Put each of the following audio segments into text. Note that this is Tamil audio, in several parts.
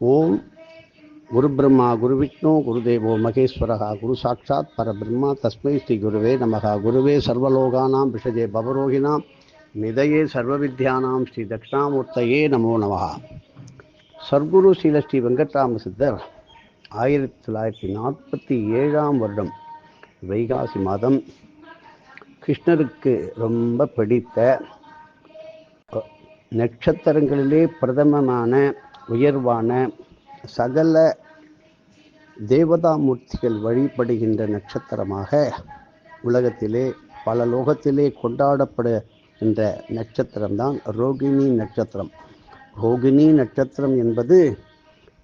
ஓம் குரு பிரம்மா குரு விஷ்ணு குருதேவோ மகேஸ்வரகா குரு சாட்சாத் பரபிரம்மா தஸ்மை ஸ்ரீ குருவே நமகா. குருவே சர்வலோகானாம் விஷஜே பவரோகிணாம் நிதயே சர்வவித்யானாம் ஸ்ரீ தட்சிணாமூர்த்தையே நமோ நமகா. சர்க்குரு ஸ்ரீல ஸ்ரீ வெங்கட்ராம சித்தர் ஆயிரத்தி தொள்ளாயிரத்தி நாற்பத்தி ஏழாம் வருடம் வைகாசி மாதம். கிருஷ்ணருக்கு ரொம்ப பிடித்த நட்சத்திரங்களிலே பிரதமமான உயர்வான சகல தேவதாமூர்த்திகள் வழிபடுகின்ற நட்சத்திரமாக உலகத்திலே பல லோகத்திலே கொண்டாடப்படுகின்ற நட்சத்திரம்தான் ரோகிணி நட்சத்திரம். ரோகிணி நட்சத்திரம் என்பது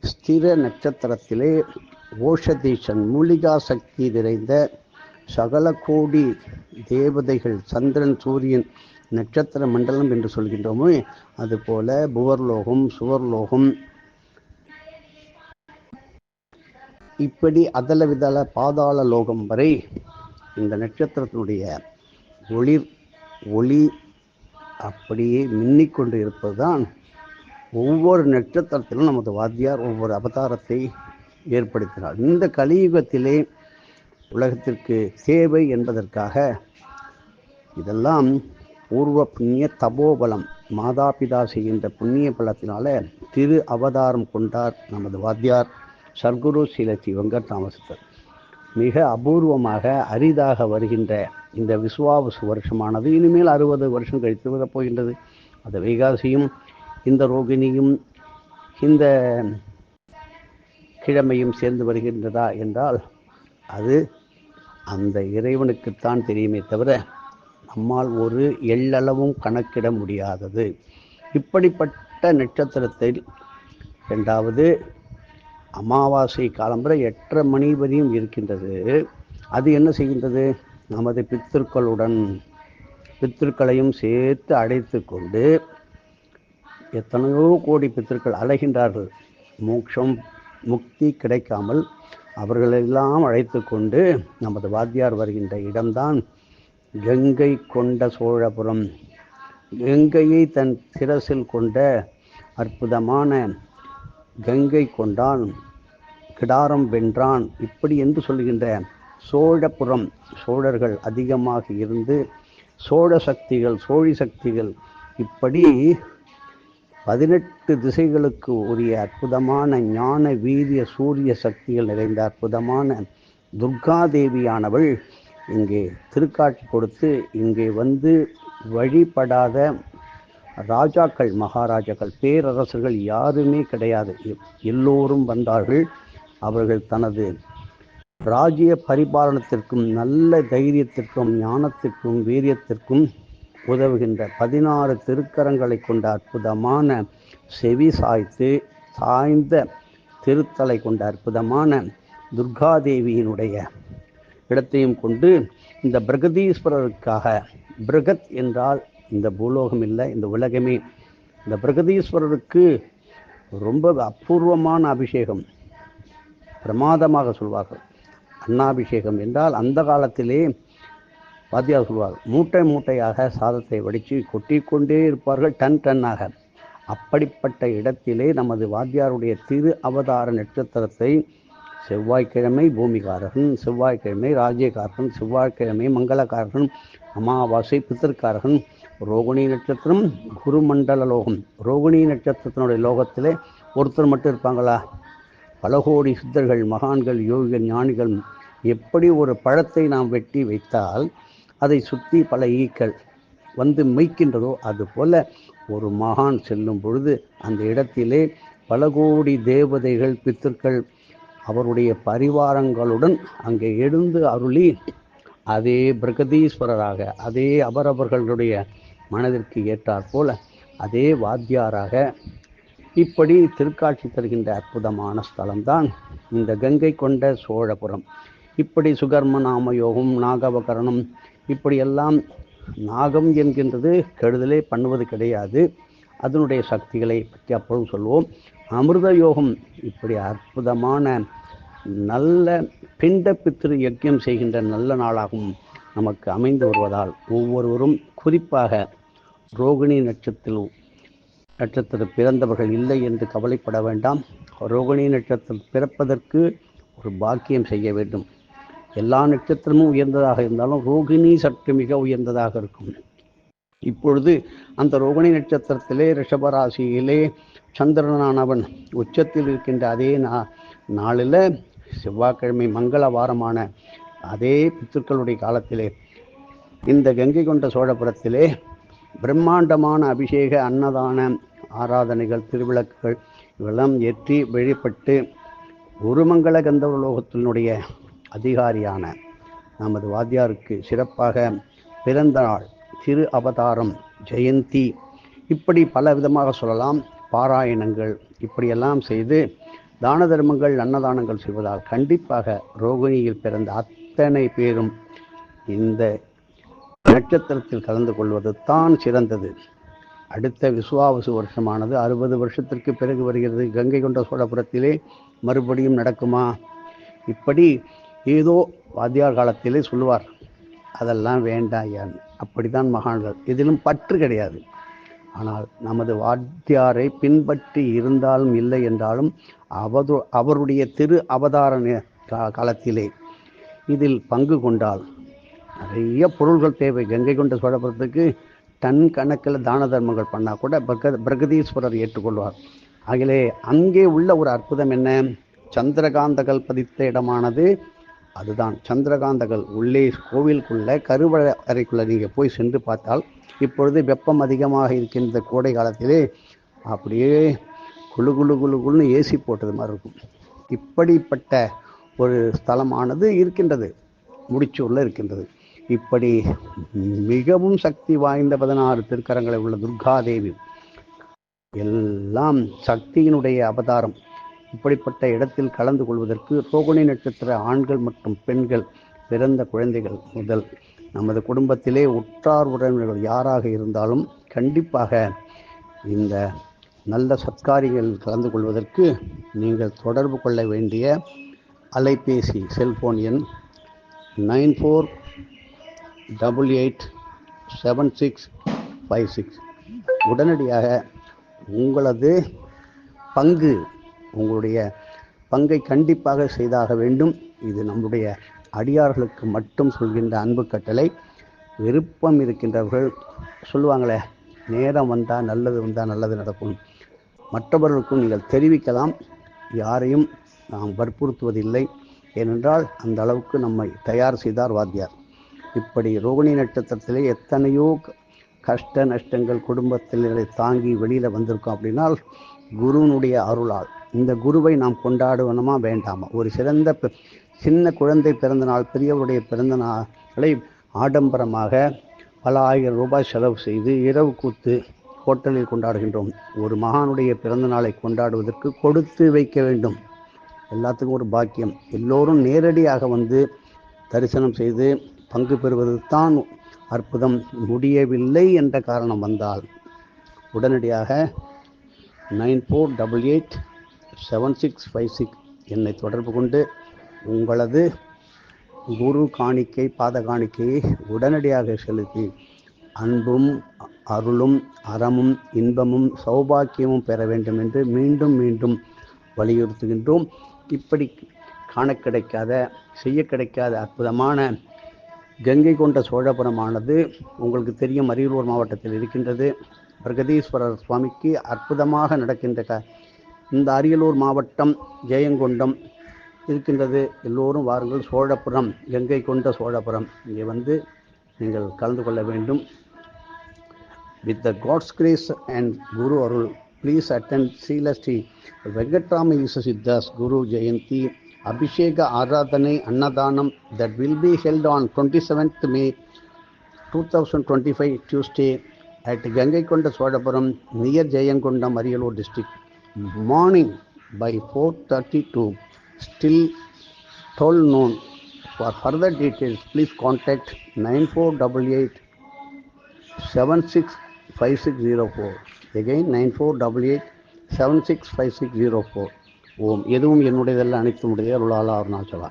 ஸ்திர நட்சத்திரத்திலே ஓஷதீஷன் மூலிகா சக்தி நிறைந்த சகல கோடி தேவதைகள் சந்திரன் சூரியன் நட்சத்திர மண்டலம் என்று சொல்கின்றோமோ அதுபோல புவர்லோகம் சுவர்லோகம். இப்படி அதல விதல பாதாள லோகம் வரை இந்த நட்சத்திரத்தினுடைய ஒளிர் ஒளி அப்படியே மின்னிக்கொண்டு இருப்பதுதான் ஒவ்வொரு நட்சத்திரத்திலும் நமது வாத்தியார் ஒவ்வொரு அவதாரத்தை ஏற்படுத்தினார். இந்த கலியுகத்திலே உலகத்திற்கு தேவை என்பதற்காக இதெல்லாம் பூர்வ புண்ணிய தபோபலம் மாதாபிதா செய்கின்ற புண்ணிய பலத்தினால திரு அவதாரம் கொண்டார் நமது வாத்தியார் சர்க்குரு சீலச்சி வெங்கட்ராமசித்தர். மிக அபூர்வமாக அரிதாக வருகின்ற இந்த விஸ்வாவசு வருஷமானது இனிமேல் அறுபது வருஷம் கழித்து வரப்போகின்றது அது வைகாசியும் இந்த ரோகிணியும் இந்த கிழமையும் சேர்ந்து வருகின்றதா என்றால் அது அந்த இறைவனுக்குத்தான் தெரியுமே தவிர நம்மால் ஒரு எள்ளளவும் கணக்கிட முடியாதது. இப்படிப்பட்ட நட்சத்திரத்தில் ரெண்டாவது அமாவாசை காலம்புற எட்டரை மணி வரையும் இருக்கின்றது. அது என்ன செய்கின்றது? நமது பித்திருக்களுடன் பித்திருக்களையும் சேர்த்து அடைத்து கொண்டு எத்தனையோ கோடி பித்திருக்கள் அலைகின்றார்கள். மோட்சம் முக்தி கிடைக்காமல் அவர்களெல்லாம் அழைத்து கொண்டு நமது வாத்தியார் வருகின்ற இடம்தான் கங்கை கொண்ட சோழபுரம். கங்கையை தன் சிரசில் கொண்ட அற்புதமான கங்கை கொண்டான் கிடாரம் வென்றான். இப்படி என்று சொல்கின்ற சோழபுரம் சோழர்கள் அதிகமாக இருந்து சோழ சக்திகள் சோழி சக்திகள் இப்படி பதினெட்டு திசைகளுக்கு உரிய அற்புதமான ஞான வீரிய சூரிய சக்திகள் நிறைந்த அற்புதமான துர்காதேவியானவள் இங்கே திருக்காட்சி கொடுத்து இங்கே வந்து வழிபடாத ராஜாக்கள் மகாராஜாக்கள் பேரரசர்கள் யாருமே கிடையாது. எல்லோரும் வந்தார்கள். அவர்கள் தனது ராஜ்ய பரிபாலனத்திற்கும் நல்ல தைரியத்திற்கும் ஞானத்திற்கும் வீரியத்திற்கும் உதவுகின்ற பதினாறு திருக்கரங்களை கொண்ட அற்புதமான செவி சாய்த்து சாய்ந்த திருத்தலை கொண்ட அற்புதமான துர்காதேவியினுடைய இடத்தையும் கொண்டு இந்த பிரகதீஸ்வரருக்காக பிரகத் என்றால் இந்த பூலோகம் இல்லை இந்த உலகமே. இந்த பிரகதீஸ்வரருக்கு ரொம்ப அபூர்வமான அபிஷேகம். பிரமாதமாக சொல்வார்கள். அன்னாபிஷேகம் என்றால் அந்த காலத்திலே வாத்தியார் சொல்வார் மூட்டை மூட்டையாக சாதத்தை வடித்து கொட்டி கொண்டே இருப்பார்கள் டன் டன்னாக. அப்படிப்பட்ட இடத்திலே நமது வாத்தியாருடைய திரு அவதார நட்சத்திரத்தை செவ்வாய்க்கிழமை பூமிகாரகன் செவ்வாய்க்கிழமை ராஜ்யகாரகன் செவ்வாய்க்கிழமை மங்களகாரகன் அமாவாசை பித்திருக்காரகன் ரோகிணி நட்சத்திரம் குருமண்டல லோகம். ரோகிணி நட்சத்திரத்தினுடைய லோகத்திலே ஒருத்தர் மட்டும் இருப்பாங்களா? பல கோடி சித்தர்கள் மகான்கள் யோகிகள் ஞானிகள் எப்படி ஒரு பழத்தை நாம் வெட்டி வைத்தால் அதை சுற்றி பல ஈக்கள் வந்து மெய்க்கின்றதோ அதுபோல ஒரு மகான் செல்லும் பொழுது அந்த இடத்திலே பல கோடி தேவதைகள் பித்தர்கள் அவருடைய பரிவாரங்களுடன் அங்கே எழுந்து அருளி அதே பிரகதீஸ்வரராக அதே அவரவர்களுடைய மனதிற்கு ஏற்றாற் போல அதே வாத்தியாராக இப்படி திருக்காட்சி தருகின்ற அற்புதமான ஸ்தலம்தான் இந்த கங்கை கொண்ட சோழபுரம். இப்படி சுகர்ம நாம யோகம் நாகவகரணம் இப்படியெல்லாம் நாகம் என்கின்றது கெடுதலே பண்ணுவது கிடையாது. அதனுடைய சக்திகளை பற்றி அப்பொழுது சொல்வோம். அமிர்த யோகம் இப்படி அற்புதமான நல்ல பிண்ட பித்திரு யக்கியம் செய்கின்ற நல்ல நாளாகவும் நமக்கு அமைந்து வருவதால் ஒவ்வொருவரும் குறிப்பாக ரோகிணி நட்சத்திரம் நட்சத்திர பிறந்தவர்கள் இல்லை என்று கவலைப்பட வேண்டாம். ரோகிணி நட்சத்திரம் பிறப்பதற்கு ஒரு பாக்கியம் செய்ய வேண்டும். எல்லா நட்சத்திரமும் உயர்ந்ததாக இருந்தாலும் ரோகிணி சற்று மிக உயர்ந்ததாக இருக்கும். இப்பொழுது அந்த ரோகிணி நட்சத்திரத்திலே ரிஷபராசியிலே சந்திரனானவன் உச்சத்தில் இருக்கின்ற அதே நா நாளில் செவ்வாய்க்கிழமை மங்கள வாரமான அதே பித்துக்களுடைய காலத்திலே இந்த கங்கை கொண்ட சோழபுரத்திலே பிரம்மாண்டமான அபிஷேக அன்னதான ஆராதனைகள் திருவிளக்குகள் இவெல்லாம் ஏற்றி வழிபட்டு குருமங்கள கந்தவலோகத்தினுடைய அதிகாரியான நமது வாத்தியாருக்கு சிறப்பாக பிறந்த நாள் திரு அவதாரம் ஜெயந்தி இப்படி பல விதமாக சொல்லலாம். பாராயணங்கள் இப்படியெல்லாம் செய்து தான தர்மங்கள் அன்னதானங்கள் செய்வதால் கண்டிப்பாக ரோகிணியில் பிறந்த அத்தனை பேரும் இந்த நட்சத்திரத்தில் கலந்து கொள்வது தான் சிறந்தது. அடுத்த விசுவாவசு வருஷமானது அறுபது வருஷத்திற்கு பிறகு வருகிறது. கங்கை கொண்ட சோழபுரத்திலே மறுபடியும் நடக்குமா? இப்படி ஏதோ வாத்தியார் காலத்திலே சொல்லுவார் அதெல்லாம் வேண்டாம் யான். அப்படித்தான் மகான்கள். இதிலும் பற்று கிடையாது. ஆனால் நமது வாத்தியாரை பின்பற்றி இருந்தாலும் இல்லை என்றாலும் அவது அவருடைய திரு அவதார காலத்திலே இதில் பங்கு கொண்டால் நிறைய பொருள்கள் தேவை. கங்கை கொண்ட சோழபுரத்துக்கு டன் கணக்கில் தான தர்மங்கள் பண்ணால் கூட பிரக பிரகதீஸ்வரர் ஏற்றுக்கொள்வார். ஆகவே அங்கே உள்ள ஒரு அற்புதம் என்ன? சந்திரகாந்தகள் பதித்த இடமானது அதுதான். சந்திரகாந்தகள் உள்ளே கோவிலுக்குள்ள கருவறை அறைக்குள்ள நீங்கள் போய் சென்று பார்த்தால் இப்பொழுது வெப்பம் அதிகமாக இருக்கின்ற கோடை காலத்திலே அப்படியே குழு குழு குழு குழுன்னு ஏசி போட்டது மாதிரி இருக்கும். இப்படிப்பட்ட ஒரு ஸ்தலமானது இருக்கின்றது. முடிச்சூரில் இருக்கின்றது. இப்படி மிகவும் சக்தி வாய்ந்த பதினாறு திருக்கரங்களை உள்ள துர்காதேவி. எல்லாம் சக்தியினுடைய அவதாரம். இப்படிப்பட்ட இடத்தில் கலந்து கொள்வதற்கு ரோகிணி நட்சத்திர ஆண்கள் மற்றும் பெண்கள் பிறந்த குழந்தைகள் முதல். நமது குடும்பத்திலே உற்றார் உறவினர்கள் யாராக இருந்தாலும் கண்டிப்பாக இந்த நல்ல சத்காரிகள் கலந்து கொள்வதற்கு நீங்கள் தொடர்பு கொள்ள வேண்டிய அலைபேசி செல்போன் எண் nine four double eight seven six five six. உடனடியாக உங்களது பங்கு உங்களுடைய பங்கை கண்டிப்பாக செய்தாக வேண்டும். இது நம்முடைய அடியார்களுக்கு மட்டும் சொல்கின்ற அன்பு கட்டளை. விருப்பம் இருக்கின்றவர்கள் சொல்லுவாங்களே நேரம் வந்தால் நல்லது வந்தால் நல்லது நடக்கும். மற்றவர்களுக்கும் நீங்கள் தெரிவிக்கலாம். யாரையும் நாம் வற்புறுத்துவதில்லை. ஏனென்றால் அந்த அளவுக்கு நம்மை தயார் செய்தார் வாத்தியார். இப்படி ரோகிணி நட்சத்திரத்திலே எத்தனையோ கஷ்ட நஷ்டங்கள் குடும்பத்தினரை தாங்கி வெளியில் வந்திருக்கோம் அப்படின்னால் குருவினுடைய அருளால். இந்த குருவை நாம் கொண்டாடுவணுமா வேண்டாமா? ஒரு சிறந்த பெ- சின்ன குழந்தை பிறந்த நாள் பெரியவருடைய பிறந்த நாளை ஆடம்பரமாக பல ஆயிரம் ரூபாய் செலவு செய்து இரவு கூத்து ஹோட்டலில் கொண்டாடுகின்றோம். ஒரு மகானுடைய பிறந்த நாளை கொண்டாடுவதற்கு கொடுத்து வைக்க வேண்டும். எல்லாத்துக்கும் ஒரு பாக்கியம். எல்லோரும் நேரடியாக வந்து தரிசனம் செய்து பங்கு பெறுவது தான் அற்புதம் முடியவில்லை என்ற காரணம் வந்தால் உடனடியாக nine four double eight seven six five six என்னை தொடர்பு கொண்டு உங்களது குரு காணிக்கை பாத காணிக்கையை உடனடியாக செலுத்தி அன்பும் அருளும் அறமும் இன்பமும் சௌபாக்கியமும் பெற வேண்டும் என்று மீண்டும் மீண்டும் வலியுறுத்துகின்றோம். இப்படி காண கிடைக்காத செய்ய கிடைக்காத அற்புதமான கங்கை கொண்ட சோழபுரமானது உங்களுக்கு தெரியும் அரியலூர் மாவட்டத்தில் இருக்கின்றது. பிரகதீஸ்வரர் சுவாமிக்கு அற்புதமாக நடக்கின்ற க இந்த அரியலூர் மாவட்டம் ஜெயங்கொண்டம் இருக்கின்றது. எல்லோரும் வாருங்கள். சோழபுரம் கங்கை கொண்ட சோழபுரம். இங்கே வந்து நீங்கள் கலந்து கொள்ள வேண்டும். With the god's grace and குரு அருள் please attend Srilasri Venkatrama Eesa Siddhas Guru Jayanthi Abhisheka Aradhane Annadanam that will be held on 27th May 2025 Tuesday at Gangaikonda Swadapuram near Jayankonda Marialur district morning by 4.30 to still 12 noon. For further details please contact 9488 765604 again 9488 765604 ஓம். எதுவும் என்னுடையதல்ல அனைத்து உடைய அருளாளா அருணாச்சலா